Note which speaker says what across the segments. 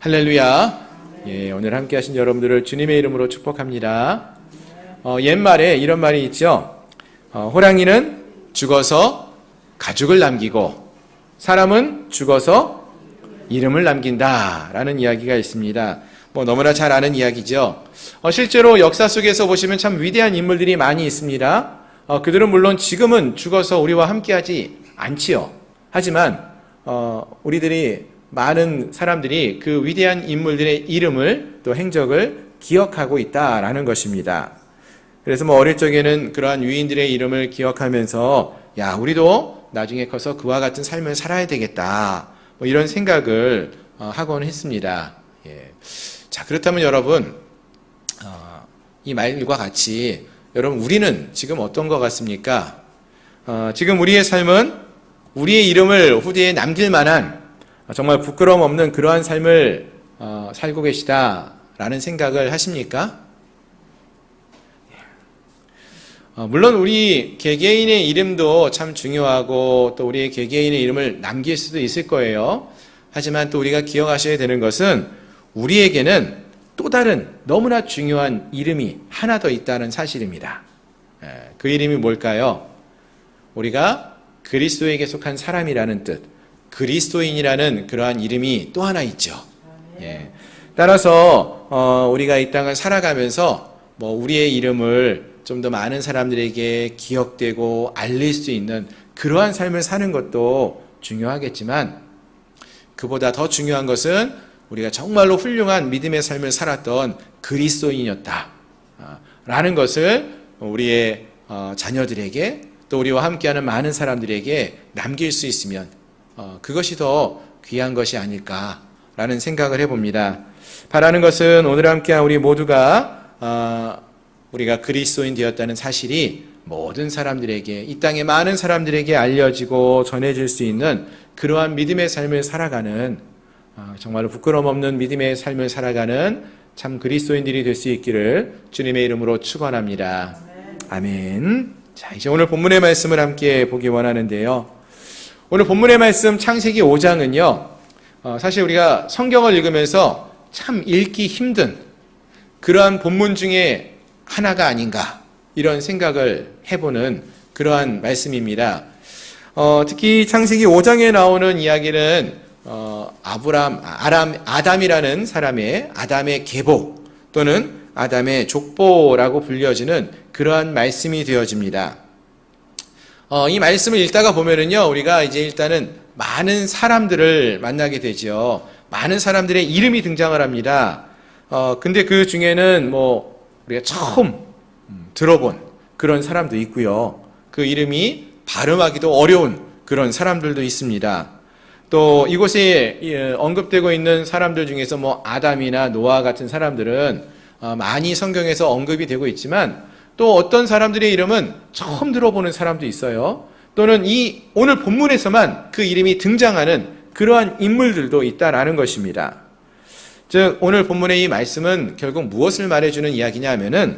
Speaker 1: 할렐루야. 예, 오늘 함께 하신 여러분들을 주님의 이름으로 축복합니다. 어, 옛말에 이런 말이 있죠. 어, 호랑이는 죽어서 가죽을 남기고 사람은 죽어서 이름을 남긴다. 라는 이야기가 있습니다. 뭐 너무나 잘 아는 이야기죠. 어, 실제로 역사 속에서 보시면 참 위대한 인물들이 많이 있습니다. 어, 그들은 물론 지금은 죽어서 우리와 함께하지 않지요. 하지만 어, 우리들이 많은 사람들이 그 위대한 인물들의 이름을 또 행적을 기억하고 있다라는 것입니다. 그래서 뭐 어릴 적에는 그러한 위인들의 이름을 기억하면서 야 우리도 나중에 커서 그와 같은 삶을 살아야 되겠다 뭐 이런 생각을 어, 하곤 했습니다. 예. 자 그렇다면 여러분 어, 이 말과 같이 여러분 우리는 지금 어떤 것 같습니까? 어, 지금 우리의 삶은 우리의 이름을 후대에 남길 만한 정말 부끄러움 없는 그러한 삶을 어, 살고 계시다라는 생각을 하십니까? 어, 물론 우리 개개인의 이름도 참 중요하고 또 우리의 개개인의 이름을 남길 수도 있을 거예요. 하지만 또 우리가 기억하셔야 되는 것은 우리에게는 또 다른 너무나 중요한 이름이 하나 더 있다는 사실입니다. 예, 그 이름이 뭘까요? 우리가 그리스도에게 속한 사람이라는 뜻, 그리스도인이라는 그러한 이름이 또 하나 있죠. 예. 따라서 어, 우리가 이 땅을 살아가면서 뭐 우리의 이름을 좀 더 많은 사람들에게 기억되고 알릴 수 있는 그러한 삶을 사는 것도 중요하겠지만 그보다 더 중요한 것은 우리가 정말로 훌륭한 믿음의 삶을 살았던 그리스도인이었다. 아, 라는 것을 우리의 어, 자녀들에게 또 우리와 함께하는 많은 사람들에게 남길 수 있으면 어, 그것이 더 귀한 것이 아닐까라는 생각을 해봅니다. 바라는 것은 오늘 함께한 우리 모두가 어, 우리가 그리스도인 되었다는 사실이 모든 사람들에게 이 땅의 많은 사람들에게 알려지고 전해질 수 있는 그러한 믿음의 삶을 살아가는 어, 정말로 부끄러움 없는 믿음의 삶을 살아가는 참 그리스도인들이 될 수 있기를 주님의 이름으로 축원합니다. 아멘. 자, 이제 오늘 본문의 말씀을 함께 보기 원하는데요. 오늘 본문의 말씀 창세기 5장은요. 어, 사실 우리가 성경을 읽으면서 참 읽기 힘든 그러한 본문 중에 하나가 아닌가 이런 생각을 해보는 그러한 말씀입니다. 어, 특히 창세기 5장에 나오는 이야기는 어, 아브람, 아람, 아담이라는 사람의 아담의 계보 또는 아담의 족보라고 불려지는 그러한 말씀이 되어집니다. 어, 이 말씀을 읽다가 보면은요, 우리가 이제 일단은 많은 사람들을 만나게 되죠. 많은 사람들의 이름이 등장을 합니다. 어, 근데 그 중에는 뭐, 우리가 처음 음, 들어본 그런 사람도 있고요. 그 이름이 발음하기도 어려운 그런 사람들도 있습니다. 또 이곳에 예, 언급되고 있는 사람들 중에서 뭐 아담이나 노아 같은 사람들은 어, 많이 성경에서 언급이 되고 있지만 또 어떤 사람들의 이름은 처음 들어보는 사람도 있어요. 또는 이 오늘 본문에서만 그 이름이 등장하는 그러한 인물들도 있다라는 것입니다. 즉 오늘 본문의 이 말씀은 결국 무엇을 말해주는 이야기냐 하면은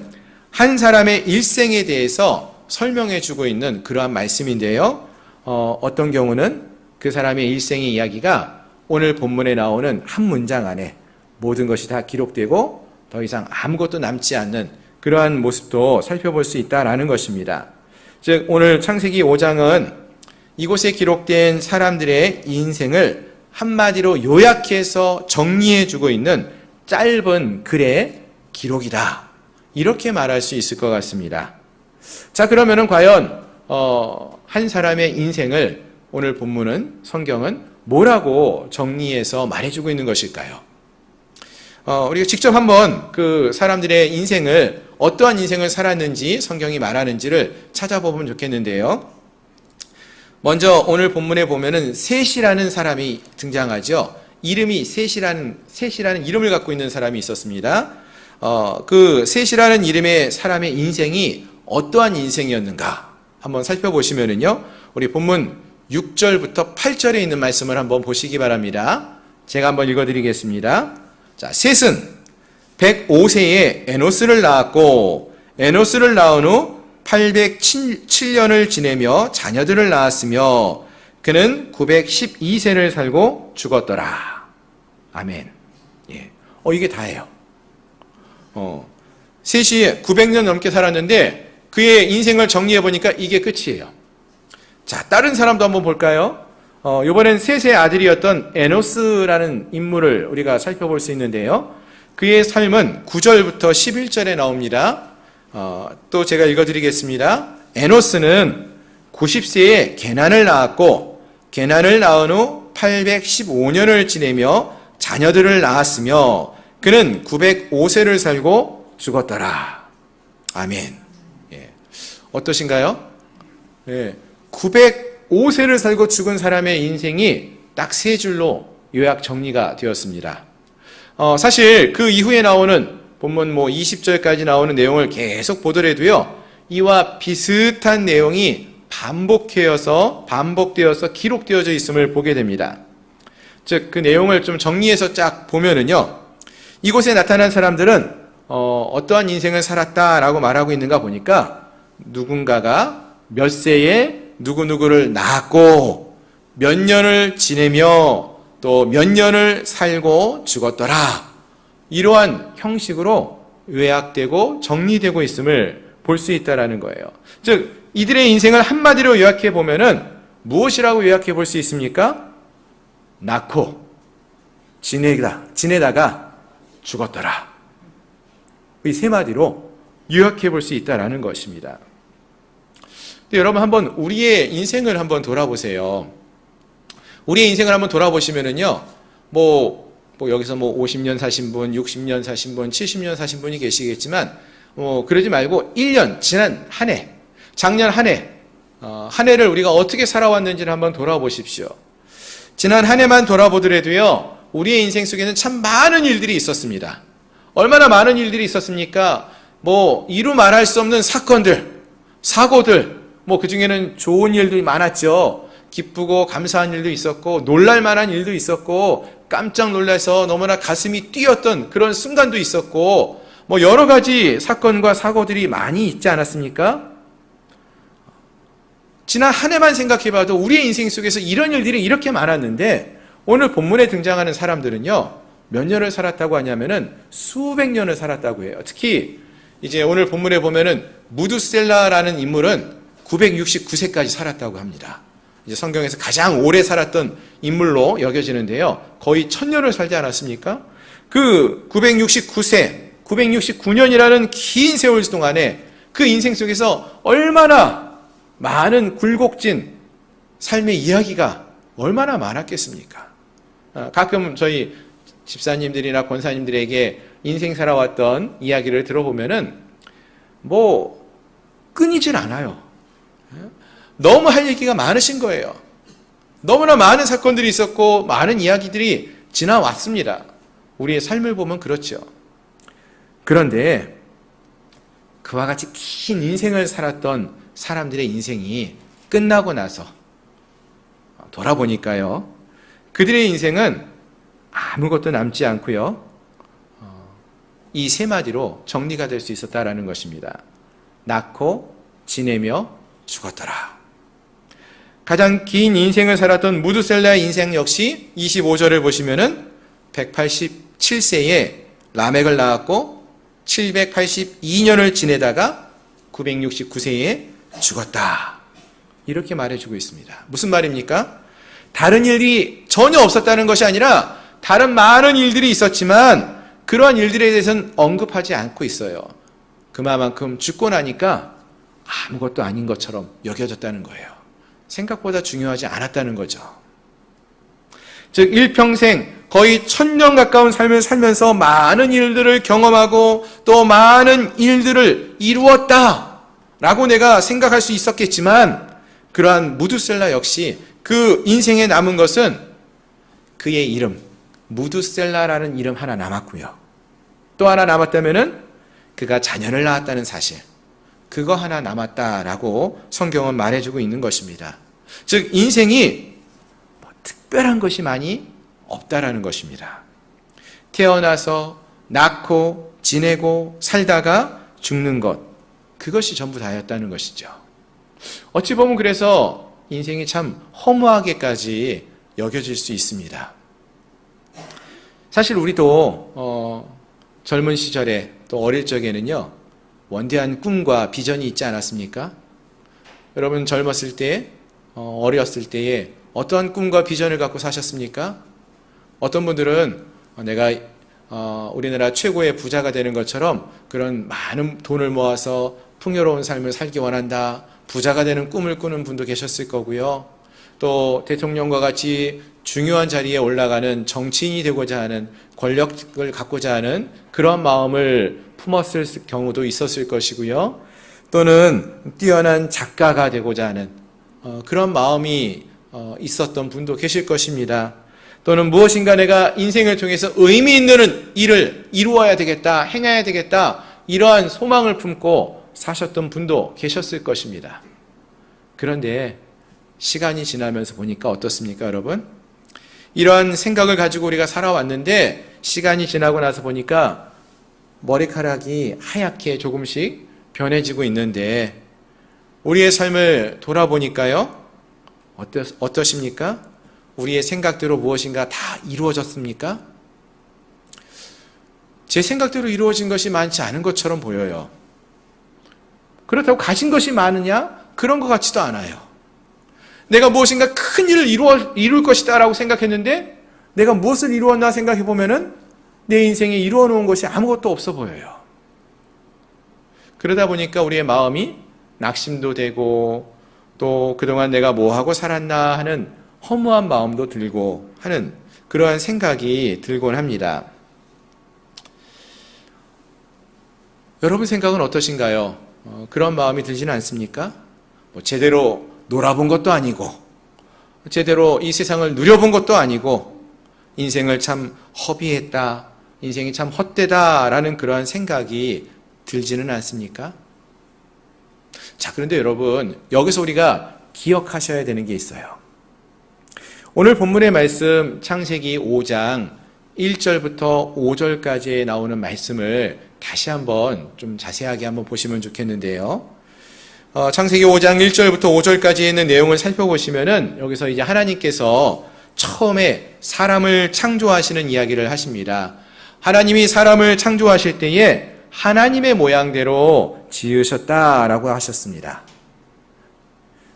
Speaker 1: 한 사람의 일생에 대해서 설명해 주고 있는 그러한 말씀인데요. 어, 어떤 경우는 그 사람의 일생의 이야기가 오늘 본문에 나오는 한 문장 안에 모든 것이 다 기록되고 더 이상 아무것도 남지 않는 그러한 모습도 살펴볼 수 있다라는 것입니다. 즉 오늘 창세기 5장은 이곳에 기록된 사람들의 인생을 한마디로 요약해서 정리해 주고 있는 짧은 글의 기록이다. 이렇게 말할 수 있을 것 같습니다. 자, 그러면은 과연 어, 한 사람의 인생을 오늘 본문은 성경은 뭐라고 정리해서 말해주고 있는 것일까요? 어, 우리가 직접 한번 그 사람들의 인생을 어떠한 인생을 살았는지 성경이 말하는지를 찾아보면 좋겠는데요. 먼저 오늘 본문에 보면은 셋이라는 사람이 등장하죠. 이름이 셋이라는 셋이라는 이름을 갖고 있는 사람이 있었습니다. 어, 그 셋이라는 이름의 사람의 인생이 어떠한 인생이었는가 한번 살펴보시면은요. 우리 본문 6절부터 8절에 있는 말씀을 한번 보시기 바랍니다. 제가 한번 읽어 드리겠습니다. 자, 셋은 105세에 에노스를 낳았고 에노스를 낳은 후 807년을 지내며 자녀들을 낳았으며 그는 912세를 살고 죽었더라. 아멘. 예. 어, 이게 다예요. 어, 셋이 900년 넘게 살았는데 그의 인생을 정리해 보니까 이게 끝이에요. 자, 다른 사람도 한번 볼까요? 어, 이번엔 셋의 아들이었던 에노스라는 인물을 우리가 살펴볼 수 있는데요. 그의 삶은 9절부터 11절에 나옵니다. 어, 또 제가 읽어드리겠습니다. 에노스는 90세에 게난을 낳았고, 게난을 낳은 후 815년을 지내며 자녀들을 낳았으며, 그는 905세를 살고 죽었더라. 아멘. 예. 어떠신가요? 예. 905세를 살고 죽은 사람의 인생이 딱 세 줄로 요약 정리가 되었습니다. 어, 사실 그 이후에 나오는 본문 뭐 20절까지 나오는 내용을 계속 보더라도요, 이와 비슷한 내용이 반복되어서, 반복되어서 기록되어져 있음을 보게 됩니다. 즉, 그 내용을 좀 정리해서 쫙 보면은요, 이곳에 나타난 사람들은 어, 어떠한 인생을 살았다라고 말하고 있는가 보니까 누군가가 몇 세에 누구누구를 낳았고 몇 년을 지내며 또 몇 년을 살고 죽었더라. 이러한 형식으로 요약되고 정리되고 있음을 볼 수 있다라는 거예요. 즉 이들의 인생을 한마디로 요약해 보면은 무엇이라고 요약해 볼 수 있습니까? 낳고 지내다 지내다가 죽었더라. 이 세 마디로 요약해 볼 수 있다라는 것입니다. 여러분 한번 우리의 인생을 한번 돌아보세요. 우리의 인생을 한번 돌아보시면은요, 뭐, 뭐 여기서 뭐 50년 사신 분, 60년 사신 분, 70년 사신 분이 계시겠지만, 뭐 그러지 말고 1년 지난 한 해, 작년 한 해, 어, 한 해를 우리가 어떻게 살아왔는지를 한번 돌아보십시오. 지난 한 해만 돌아보더라도요, 우리의 인생 속에는 참 많은 일들이 있었습니다. 얼마나 많은 일들이 있었습니까? 뭐 이루 말할 수 없는 사건들, 사고들, 뭐 그 중에는 좋은 일들이 많았죠. 기쁘고 감사한 일도 있었고 놀랄 만한 일도 있었고 깜짝 놀라서 너무나 가슴이 뛰었던 그런 순간도 있었고 뭐 여러 가지 사건과 사고들이 많이 있지 않았습니까? 지난 한 해만 생각해 봐도 우리의 인생 속에서 이런 일들이 이렇게 많았는데 오늘 본문에 등장하는 사람들은요. 몇 년을 살았다고 하냐면은 수백 년을 살았다고 해요. 특히 이제 오늘 본문에 보면은 무두셀라라는 인물은 969세까지 살았다고 합니다. 이제 성경에서 가장 오래 살았던 인물로 여겨지는데요. 거의 천년을 살지 않았습니까? 그 969세, 969년이라는 긴 세월 동안에 그 인생 속에서 얼마나 많은 굴곡진 삶의 이야기가 얼마나 많았겠습니까? 아, 가끔 저희 집사님들이나 권사님들에게 인생 살아왔던 이야기를 들어보면은 뭐 끊이질 않아요. 너무 할 얘기가 많으신 거예요. 너무나 많은 사건들이 있었고 많은 이야기들이 지나왔습니다. 우리의 삶을 보면 그렇죠. 그런데 그와 같이 긴 인생을 살았던 사람들의 인생이 끝나고 나서 돌아보니까요. 그들의 인생은 아무것도 남지 않고요. 이 세 마디로 정리가 될 수 있었다라는 것입니다. 낳고 지내며 죽었더라. 가장 긴 인생을 살았던 무드셀라의 인생 역시 25절을 보시면은 187세에 라멕을 낳았고 782년을 지내다가 969세에 죽었다. 이렇게 말해주고 있습니다. 무슨 말입니까? 다른 일이 전혀 없었다는 것이 아니라 다른 많은 일들이 있었지만 그러한 일들에 대해서는 언급하지 않고 있어요. 그만큼 죽고 나니까 아무것도 아닌 것처럼 여겨졌다는 거예요. 생각보다 중요하지 않았다는 거죠. 즉, 일평생 거의 천년 가까운 삶을 살면서 많은 일들을 경험하고 또 많은 일들을 이루었다. 라고 내가 생각할 수 있었겠지만, 그러한 무두셀라 역시 그 인생에 남은 것은 그의 이름, 무두셀라라는 이름 하나 남았고요. 또 하나 남았다면은 그가 자녀를 낳았다는 사실. 그거 하나 남았다라고 성경은 말해주고 있는 것입니다. 즉, 인생이 뭐 특별한 것이 많이 없다라는 것입니다. 태어나서 낳고 지내고 살다가 죽는 것. 그것이 전부 다였다는 것이죠. 어찌 보면 그래서 인생이 참 허무하게까지 여겨질 수 있습니다. 사실 우리도 어, 젊은 시절에 또 어릴 적에는요 원대한 꿈과 비전이 있지 않았습니까? 여러분 젊었을 때 어, 어렸을 때에 어떠한 꿈과 비전을 갖고 사셨습니까? 어떤 분들은 어, 내가 어, 우리나라 최고의 부자가 되는 것처럼 그런 많은 돈을 모아서 풍요로운 삶을 살기 원한다. 부자가 되는 꿈을 꾸는 분도 계셨을 거고요. 또 대통령과 같이 중요한 자리에 올라가는 정치인이 되고자 하는 권력을 갖고자 하는 그런 마음을 품었을 경우도 있었을 것이고요. 또는 뛰어난 작가가 되고자 하는 어, 그런 마음이 어, 있었던 분도 계실 것입니다. 또는 무엇인가 내가 인생을 통해서 의미 있는 일을 이루어야 되겠다, 행해야 되겠다, 이러한 소망을 품고 사셨던 분도 계셨을 것입니다. 그런데 시간이 지나면서 보니까 어떻습니까, 여러분? 이러한 생각을 가지고 우리가 살아왔는데 시간이 지나고 나서 보니까 머리카락이 하얗게 조금씩 변해지고 있는데 우리의 삶을 돌아보니까요. 어떠, 어떠십니까? 우리의 생각대로 무엇인가 다 이루어졌습니까? 제 생각대로 이루어진 것이 많지 않은 것처럼 보여요. 그렇다고 가진 것이 많으냐? 그런 것 같지도 않아요. 내가 무엇인가 큰 일을 이루어, 이룰 것이다 라고 생각했는데 내가 무엇을 이루었나 생각해 보면은 내 인생에 이루어 놓은 것이 아무것도 없어 보여요. 그러다 보니까 우리의 마음이 낙심도 되고 또 그동안 내가 뭐 하고 살았나 하는 허무한 마음도 들고 하는 그러한 생각이 들곤 합니다. 여러분 생각은 어떠신가요? 어, 그런 마음이 들지는 않습니까? 뭐 제대로 놀아본 것도 아니고, 제대로 이 세상을 누려본 것도 아니고, 인생을 참 허비했다, 인생이 참 헛되다라는 그러한 생각이 들지는 않습니까? 자, 그런데 여러분, 여기서 우리가 기억하셔야 되는 게 있어요. 오늘 본문의 말씀 창세기 5장 1절부터 5절까지에 나오는 말씀을 다시 한번 좀 자세하게 한번 보시면 좋겠는데요. 어, 창세기 5장 1절부터 5절까지 있는 내용을 살펴보시면은 여기서 이제 하나님께서 처음에 사람을 창조하시는 이야기를 하십니다. 하나님이 사람을 창조하실 때에 하나님의 모양대로 지으셨다라고 하셨습니다.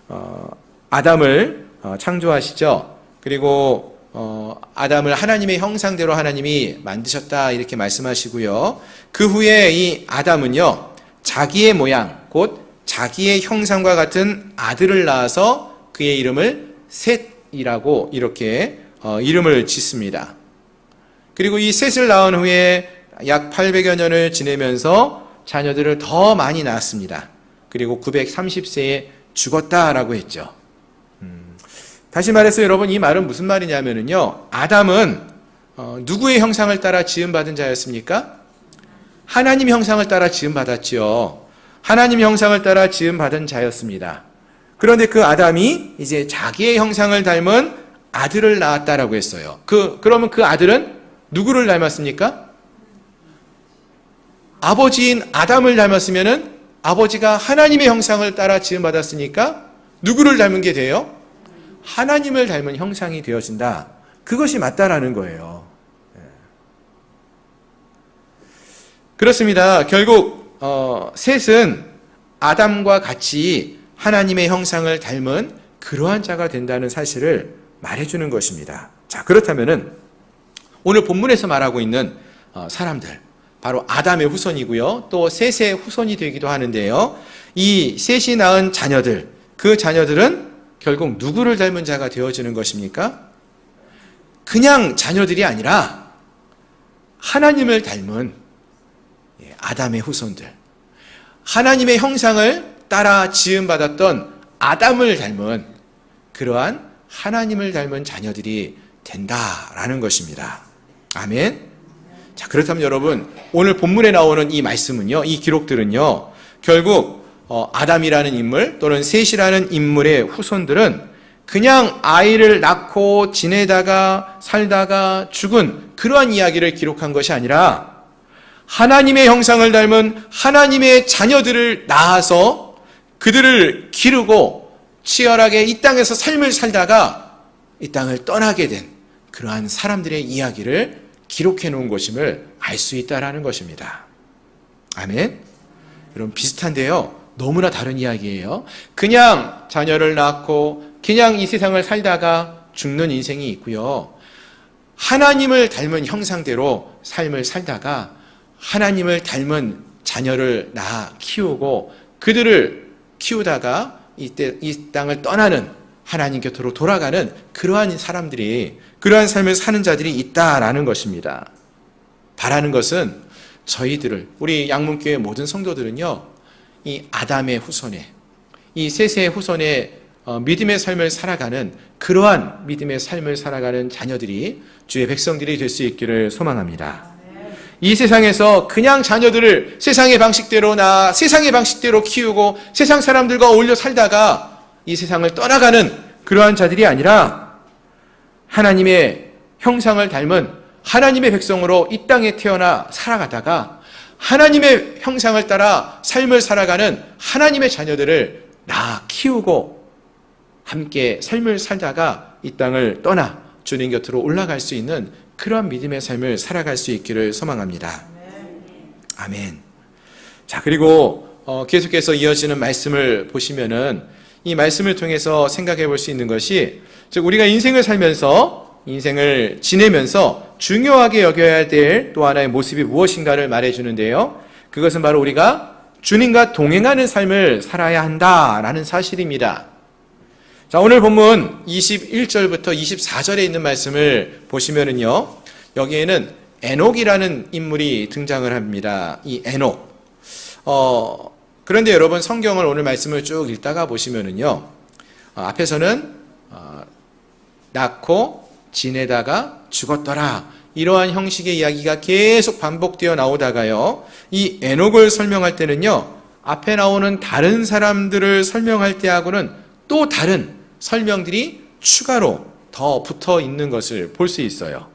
Speaker 1: 어, 아담을 어, 창조하시죠. 그리고 어, 아담을 하나님의 형상대로 하나님이 만드셨다 이렇게 말씀하시고요. 그 후에 이 아담은요 자기의 모양 곧 자기의 형상과 같은 아들을 낳아서 그의 이름을 셋이라고 이렇게 어, 이름을 짓습니다. 그리고 이 셋을 낳은 후에 약 800여 년을 지내면서 자녀들을 더 많이 낳았습니다. 그리고 930세에 죽었다라고 했죠. 음, 다시 말해서 여러분 이 말은 무슨 말이냐면요. 아담은 어, 누구의 형상을 따라 지음받은 자였습니까? 하나님 형상을 따라 지음받았지요. 하나님 형상을 따라 지음 받은 자였습니다. 그런데 그 아담이 이제 자기의 형상을 닮은 아들을 낳았다라고 했어요. 그, 그러면 그 아들은 누구를 닮았습니까? 아버지인 아담을 닮았으면은 아버지가 하나님의 형상을 따라 지음 받았으니까 누구를 닮은 게 돼요? 하나님을 닮은 형상이 되어진다. 그것이 맞다라는 거예요. 예. 그렇습니다. 결국 어, 셋은 아담과 같이 하나님의 형상을 닮은 그러한 자가 된다는 사실을 말해주는 것입니다. 자 그렇다면은 오늘 본문에서 말하고 있는 어, 사람들 바로 아담의 후손이고요. 또 셋의 후손이 되기도 하는데요. 이 셋이 낳은 자녀들 그 자녀들은 결국 누구를 닮은 자가 되어지는 것입니까? 그냥 자녀들이 아니라 하나님을 닮은 예, 아담의 후손들. 하나님의 형상을 따라 지음받았던 아담을 닮은 그러한 하나님을 닮은 자녀들이 된다라는 것입니다. 아멘. 자, 그렇다면 여러분, 오늘 본문에 나오는 이 말씀은요, 이 기록들은요, 결국, 어, 아담이라는 인물 또는 셋이라는 인물의 후손들은 그냥 아이를 낳고 지내다가 살다가 죽은 그러한 이야기를 기록한 것이 아니라 하나님의 형상을 닮은 하나님의 자녀들을 낳아서 그들을 기르고 치열하게 이 땅에서 삶을 살다가 이 땅을 떠나게 된 그러한 사람들의 이야기를 기록해 놓은 것임을 알 수 있다라는 것입니다. 아멘. 여러분 비슷한데요. 너무나 다른 이야기예요. 그냥 자녀를 낳고 그냥 이 세상을 살다가 죽는 인생이 있고요. 하나님을 닮은 형상대로 삶을 살다가 하나님을 닮은 자녀를 낳아 키우고 그들을 키우다가 이때 이 땅을 떠나는 하나님 곁으로 돌아가는 그러한 사람들이 그러한 삶을 사는 자들이 있다라는 것입니다. 바라는 것은 저희들을 우리 양문교회 모든 성도들은요. 이 아담의 후손에 이 셋의 후손의 어, 믿음의 삶을 살아가는 그러한 믿음의 삶을 살아가는 자녀들이 주의 백성들이 될 수 있기를 소망합니다. 이 세상에서 그냥 자녀들을 세상의 방식대로 나 세상의 방식대로 키우고 세상 사람들과 어울려 살다가 이 세상을 떠나가는 그러한 자들이 아니라 하나님의 형상을 닮은 하나님의 백성으로 이 땅에 태어나 살아가다가 하나님의 형상을 따라 삶을 살아가는 하나님의 자녀들을 낳아 키우고 함께 삶을 살다가 이 땅을 떠나 주님 곁으로 올라갈 수 있는 그러한 믿음의 삶을 살아갈 수 있기를 소망합니다. 아멘. 자, 그리고 어, 계속해서 이어지는 말씀을 보시면은 이 말씀을 통해서 생각해 볼 수 있는 것이 즉 우리가 인생을 살면서 인생을 지내면서 중요하게 여겨야 될 또 하나의 모습이 무엇인가를 말해 주는데요. 그것은 바로 우리가 주님과 동행하는 삶을 살아야 한다라는 사실입니다. 자, 오늘 본문 21절부터 24절에 있는 말씀을 보시면은요. 여기에는 에녹이라는 인물이 등장을 합니다. 이 에녹. 어, 그런데 여러분 성경을 오늘 말씀을 쭉 읽다가 보시면은요. 어, 앞에서는 어, 낳고 지내다가 죽었더라. 이러한 형식의 이야기가 계속 반복되어 나오다가요. 이 에녹을 설명할 때는요. 앞에 나오는 다른 사람들을 설명할 때하고는 또 다른 설명들이 추가로 더 붙어 있는 것을 볼 수 있어요.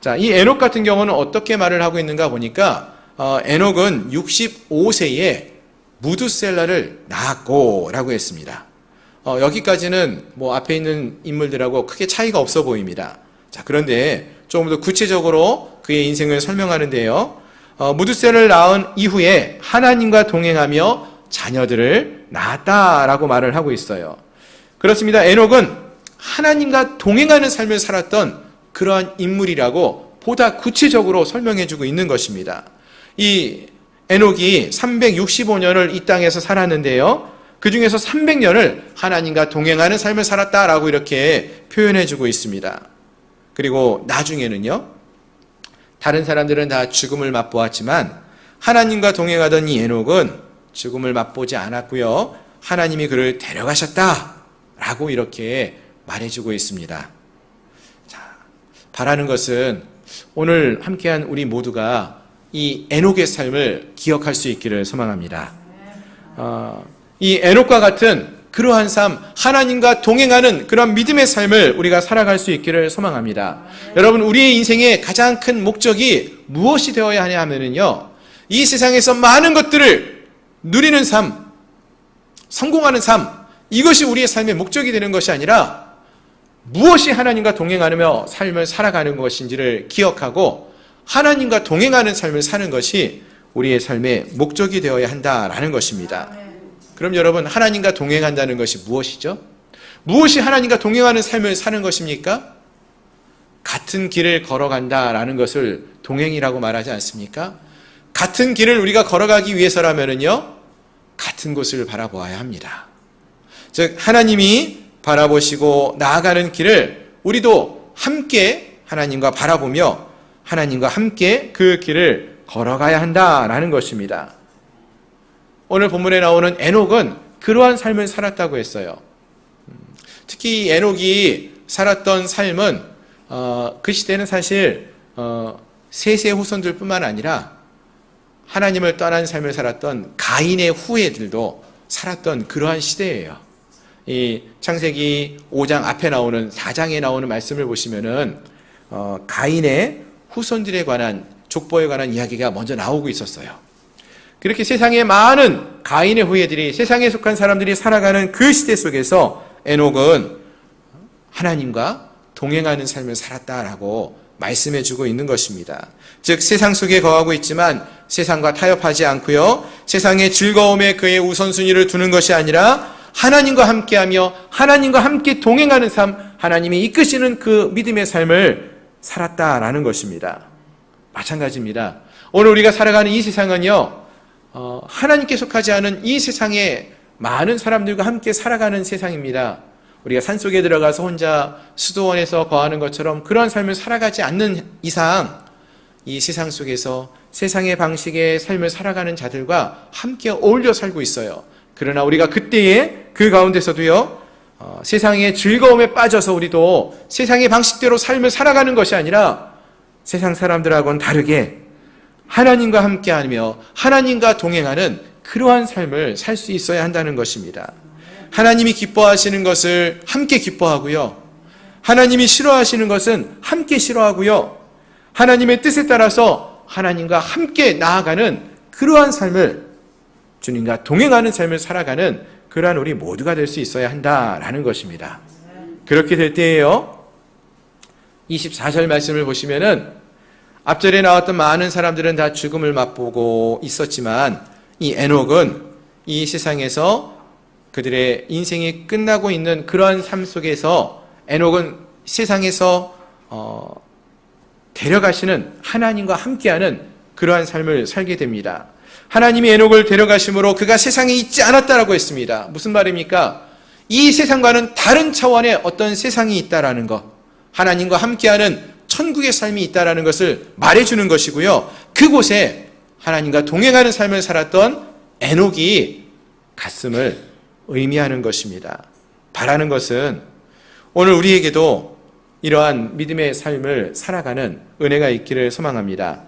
Speaker 1: 자, 이 에녹 같은 경우는 어떻게 말을 하고 있는가 보니까 어, 에녹은 65세에 무두셀라를 낳았고라고 했습니다. 어, 여기까지는 뭐 앞에 있는 인물들하고 크게 차이가 없어 보입니다. 자, 그런데 조금 더 구체적으로 그의 인생을 설명하는데요. 어, 무두셀을 낳은 이후에 하나님과 동행하며 자녀들을 낳았다라고 말을 하고 있어요. 그렇습니다. 에녹은 하나님과 동행하는 삶을 살았던 그러한 인물이라고 보다 구체적으로 설명해주고 있는 것입니다. 이 에녹이 365년을 이 땅에서 살았는데요. 그 중에서 300년을 하나님과 동행하는 삶을 살았다라고 이렇게 표현해주고 있습니다. 그리고 나중에는요, 다른 사람들은 다 죽음을 맛보았지만 하나님과 동행하던 이 에녹은 죽음을 맛보지 않았고요. 하나님이 그를 데려가셨다 라고 이렇게 말해주고 있습니다. 자, 바라는 것은 오늘 함께한 우리 모두가 이 에녹의 삶을 기억할 수 있기를 소망합니다. 어, 이 에녹과 같은 그러한 삶, 하나님과 동행하는 그런 믿음의 삶을 우리가 살아갈 수 있기를 소망합니다. 여러분, 우리의 인생의 가장 큰 목적이 무엇이 되어야 하냐 하면은요, 이 세상에서 많은 것들을 누리는 삶, 성공하는 삶, 이것이 우리의 삶의 목적이 되는 것이 아니라 무엇이 하나님과 동행하며 삶을 살아가는 것인지를 기억하고 하나님과 동행하는 삶을 사는 것이 우리의 삶의 목적이 되어야 한다라는 것입니다. 그럼 여러분, 하나님과 동행한다는 것이 무엇이죠? 무엇이 하나님과 동행하는 삶을 사는 것입니까? 같은 길을 걸어간다라는 것을 동행이라고 말하지 않습니까? 같은 길을 우리가 걸어가기 위해서라면은요, 같은 곳을 바라보아야 합니다. 즉, 하나님이 바라보시고 나아가는 길을 우리도 함께 하나님과 바라보며 하나님과 함께 그 길을 걸어가야 한다라는 것입니다. 오늘 본문에 나오는 에녹은 그러한 삶을 살았다고 했어요. 특히 에녹이 살았던 삶은 어, 그 시대는 사실 어, 세세 후손들뿐만 아니라 하나님을 떠난 삶을 살았던 가인의 후예들도 살았던 그러한 시대예요. 이 창세기 5장 앞에 나오는 4장에 나오는 말씀을 보시면은 어, 가인의 후손들에 관한 족보에 관한 이야기가 먼저 나오고 있었어요. 그렇게 세상에 많은 가인의 후예들이 세상에 속한 사람들이 살아가는 그 시대 속에서 에녹은 하나님과 동행하는 삶을 살았다라고 말씀해 주고 있는 것입니다. 즉 세상 속에 거하고 있지만 세상과 타협하지 않고요. 세상의 즐거움에 그의 우선순위를 두는 것이 아니라 하나님과 함께하며 하나님과 함께 동행하는 삶, 하나님이 이끄시는 그 믿음의 삶을 살았다라는 것입니다. 마찬가지입니다. 오늘 우리가 살아가는 이 세상은요, 어, 하나님께 속하지 않은 이 세상에 많은 사람들과 함께 살아가는 세상입니다. 우리가 산 속에 들어가서 혼자 수도원에서 거하는 것처럼 그런 삶을 살아가지 않는 이상 이 세상 속에서 세상의 방식의 삶을 살아가는 자들과 함께 어울려 살고 있어요. 그러나 우리가 그때에 그 가운데서도요, 어, 세상의 즐거움에 빠져서 우리도 세상의 방식대로 삶을 살아가는 것이 아니라 세상 사람들하고는 다르게 하나님과 함께하며 하나님과 동행하는 그러한 삶을 살 수 있어야 한다는 것입니다. 하나님이 기뻐하시는 것을 함께 기뻐하고요. 하나님이 싫어하시는 것은 함께 싫어하고요. 하나님의 뜻에 따라서 하나님과 함께 나아가는 그러한 삶을 주님과 동행하는 삶을 살아가는 그러한 우리 모두가 될 수 있어야 한다라는 것입니다. 그렇게 될 때에요. 24절 말씀을 보시면은 앞절에 나왔던 많은 사람들은 다 죽음을 맛보고 있었지만 이 에녹은 이 세상에서 그들의 인생이 끝나고 있는 그러한 삶 속에서 에녹은 세상에서 어, 데려가시는 하나님과 함께하는 그러한 삶을 살게 됩니다. 하나님이 에녹을 데려가심으로 그가 세상에 있지 않았다라고 했습니다. 무슨 말입니까? 이 세상과는 다른 차원의 어떤 세상이 있다라는 것. 하나님과 함께하는 천국의 삶이 있다라는 것을 말해주는 것이고요. 그곳에 하나님과 동행하는 삶을 살았던 에녹이 갔음을 의미하는 것입니다. 바라는 것은 오늘 우리에게도 이러한 믿음의 삶을 살아가는 은혜가 있기를 소망합니다.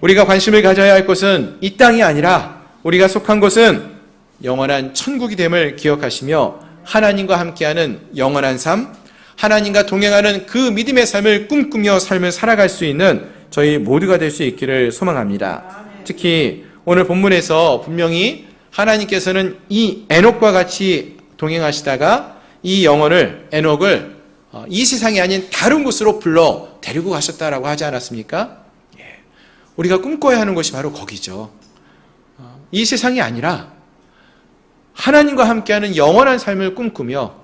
Speaker 1: 우리가 관심을 가져야 할 것은 이 땅이 아니라 우리가 속한 곳은 영원한 천국이 됨을 기억하시며 하나님과 함께하는 영원한 삶, 하나님과 동행하는 그 믿음의 삶을 꿈꾸며 삶을 살아갈 수 있는 저희 모두가 될 수 있기를 소망합니다. 특히 오늘 본문에서 분명히 하나님께서는 이 에녹과 같이 동행하시다가 이 영혼을 에녹을 어, 이 세상이 아닌 다른 곳으로 불러 데리고 가셨다라고 하지 않았습니까? 예. 우리가 꿈꿔야 하는 것이 바로 거기죠. 어, 이 세상이 아니라 하나님과 함께하는 영원한 삶을 꿈꾸며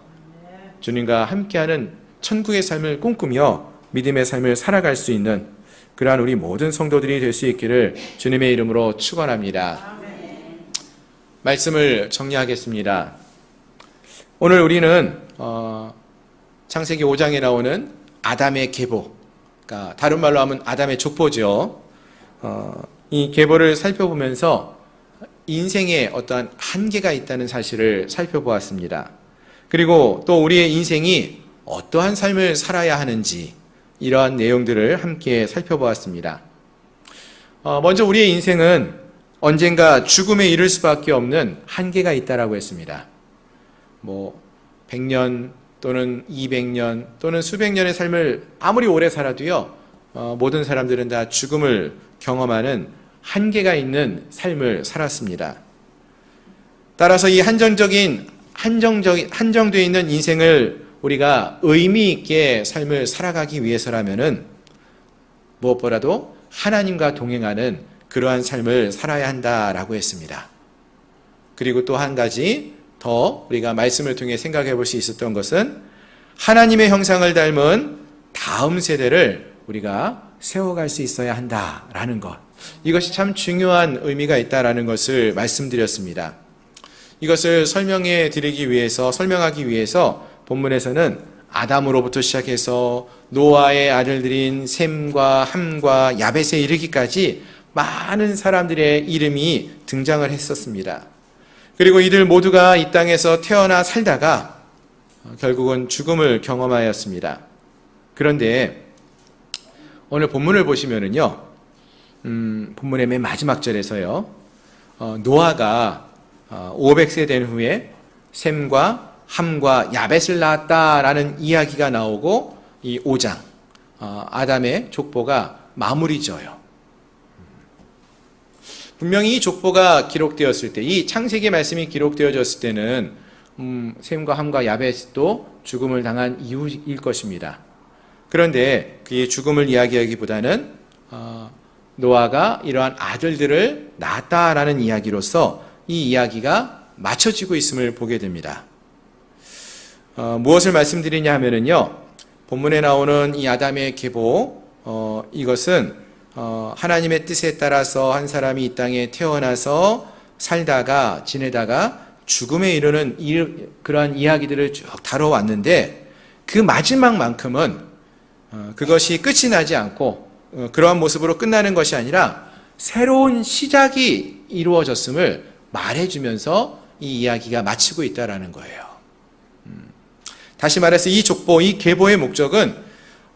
Speaker 1: 주님과 함께하는 천국의 삶을 꿈꾸며 믿음의 삶을 살아갈 수 있는 그러한 우리 모든 성도들이 될 수 있기를 주님의 이름으로 축원합니다. 말씀을 정리하겠습니다. 오늘 우리는 어, 창세기 5장에 나오는 아담의 계보, 그러니까 다른 말로 하면 아담의 족보죠. 어, 이 계보를 살펴보면서 인생에 어떠한 한계가 있다는 사실을 살펴보았습니다. 그리고 또 우리의 인생이 어떠한 삶을 살아야 하는지 이러한 내용들을 함께 살펴보았습니다. 어, 먼저 우리의 인생은 언젠가 죽음에 이를 수밖에 없는 한계가 있다라고 했습니다. 뭐 100년 또는 200년 또는 수백 년의 삶을 아무리 오래 살아도요. 어, 모든 사람들은 다 죽음을 경험하는 한계가 있는 삶을 살았습니다. 따라서 이 한정적인 한정적인 한정되어 있는 인생을 우리가 의미 있게 삶을 살아가기 위해서라면은 무엇보다도 하나님과 동행하는 그러한 삶을 살아야 한다라고 했습니다. 그리고 또 한 가지 더 우리가 말씀을 통해 생각해 볼 수 있었던 것은 하나님의 형상을 닮은 다음 세대를 우리가 세워갈 수 있어야 한다라는 것. 이것이 참 중요한 의미가 있다라는 것을 말씀드렸습니다. 이것을 설명해 드리기 위해서, 설명하기 위해서 본문에서는 아담으로부터 시작해서 노아의 아들들인 셈과 함과 야벳에 이르기까지 많은 사람들의 이름이 등장을 했었습니다. 그리고 이들 모두가 이 땅에서 태어나 살다가 결국은 죽음을 경험하였습니다. 그런데 오늘 본문을 보시면은요, 음, 본문의 맨 마지막 절에서요, 어, 노아가 어, 500세 된 후에 셈과 함과 야벳을 낳았다라는 이야기가 나오고 이 5장 어, 아담의 족보가 마무리 져요. 분명히 이 족보가 기록되었을 때, 이 창세기 말씀이 기록되어졌을 때는 음, 셈과 함과 야벳도 죽음을 당한 이후일 것입니다. 그런데 그의 죽음을 이야기하기보다는 어, 노아가 이러한 아들들을 낳았다라는 이야기로서 이 이야기가 맞춰지고 있음을 보게 됩니다. 어, 무엇을 말씀드리냐 하면은요, 본문에 나오는 이 아담의 계보, 어, 이것은 어, 하나님의 뜻에 따라서 한 사람이 이 땅에 태어나서 살다가 지내다가 죽음에 이르는 이, 그러한 이야기들을 쭉 다뤄왔는데 그 마지막만큼은 어, 그것이 끝이 나지 않고 어, 그러한 모습으로 끝나는 것이 아니라 새로운 시작이 이루어졌음을 말해주면서 이 이야기가 마치고 있다라는 거예요. 음, 다시 말해서 이 족보, 이 계보의 목적은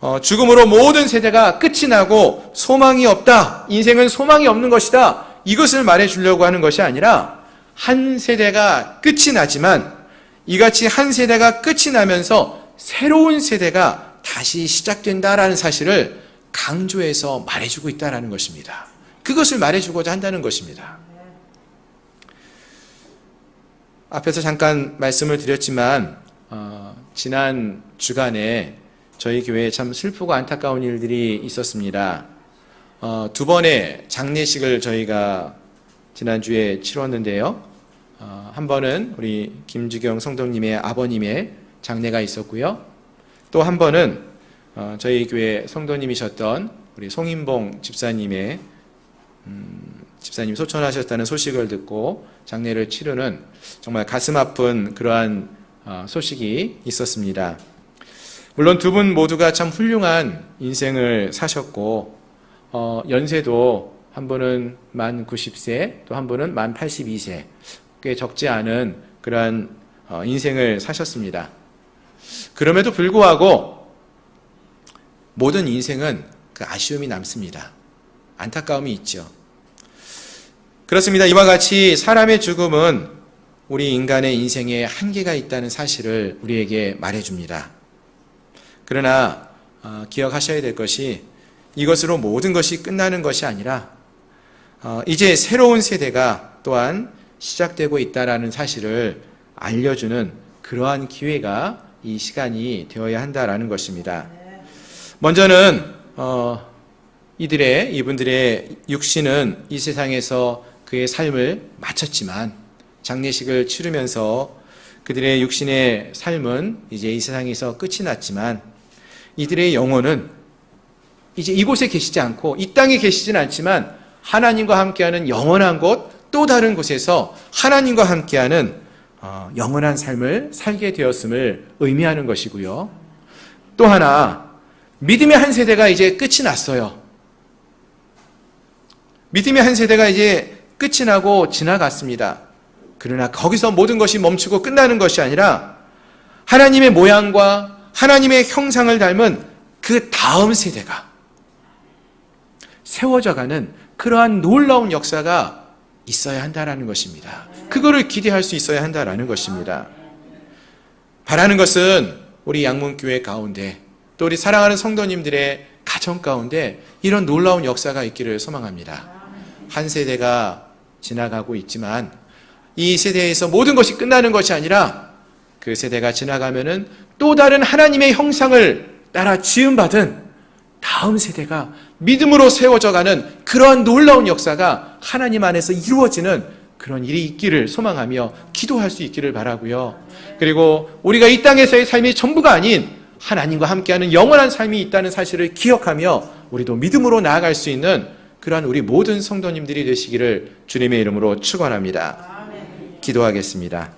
Speaker 1: 어, 죽음으로 모든 세대가 끝이 나고 소망이 없다. 인생은 소망이 없는 것이다. 이것을 말해주려고 하는 것이 아니라 한 세대가 끝이 나지만 이같이 한 세대가 끝이 나면서 새로운 세대가 다시 시작된다라는 사실을 강조해서 말해주고 있다라는 것입니다. 그것을 말해주고자 한다는 것입니다. 앞에서 잠깐 말씀을 드렸지만 어, 지난 주간에 저희 교회에 참 슬프고 안타까운 일들이 있었습니다. 어, 두 번의 장례식을 저희가 지난주에 치렀는데요. 어, 한 번은 우리 김주경 성도님의 아버님의 장례가 있었고요. 또 한 번은 어, 저희 교회 성도님이셨던 우리 송인봉 집사님의 음, 집사님 소천하셨다는 소식을 듣고 장례를 치르는 정말 가슴 아픈 그러한 어, 소식이 있었습니다. 물론 두 분 모두가 참 훌륭한 인생을 사셨고 어, 연세도 한 분은 만 90세, 또 한 분은 만 82세, 꽤 적지 않은 그러한 어, 인생을 사셨습니다. 그럼에도 불구하고 모든 인생은 그 아쉬움이 남습니다. 안타까움이 있죠. 그렇습니다. 이와 같이 사람의 죽음은 우리 인간의 인생에 한계가 있다는 사실을 우리에게 말해줍니다. 그러나 어, 기억하셔야 될 것이 이것으로 모든 것이 끝나는 것이 아니라 어, 이제 새로운 세대가 또한 시작되고 있다라는 사실을 알려주는 그러한 기회가 이 시간이 되어야 한다라는 것입니다. 먼저는 어, 이들의 이분들의 육신은 이 세상에서 그의 삶을 마쳤지만 장례식을 치르면서 그들의 육신의 삶은 이제 이 세상에서 끝이 났지만 이들의 영혼은 이제 이곳에 계시지 않고 이 땅에 계시진 않지만 하나님과 함께하는 영원한 곳, 또 다른 곳에서 하나님과 함께하는 어, 영원한 삶을 살게 되었음을 의미하는 것이고요. 또 하나 믿음의 한 세대가 이제 끝이 났어요. 믿음의 한 세대가 이제 끝이 나고 지나갔습니다. 그러나 거기서 모든 것이 멈추고 끝나는 것이 아니라 하나님의 모양과 하나님의 형상을 닮은 그 다음 세대가 세워져 가는 그러한 놀라운 역사가 있어야 한다라는 것입니다. 그거를 기대할 수 있어야 한다라는 것입니다. 바라는 것은 우리 양문교회 가운데 또 우리 사랑하는 성도님들의 가정 가운데 이런 놀라운 역사가 있기를 소망합니다. 한 세대가 지나가고 있지만 이 세대에서 모든 것이 끝나는 것이 아니라 그 세대가 지나가면은 또 다른 하나님의 형상을 따라 지음받은 다음 세대가 믿음으로 세워져 가는 그러한 놀라운 역사가 하나님 안에서 이루어지는 그런 일이 있기를 소망하며 기도할 수 있기를 바라고요. 그리고 우리가 이 땅에서의 삶이 전부가 아닌 하나님과 함께하는 영원한 삶이 있다는 사실을 기억하며 우리도 믿음으로 나아갈 수 있는 그러한 우리 모든 성도님들이 되시기를 주님의 이름으로 축원합니다. 기도하겠습니다.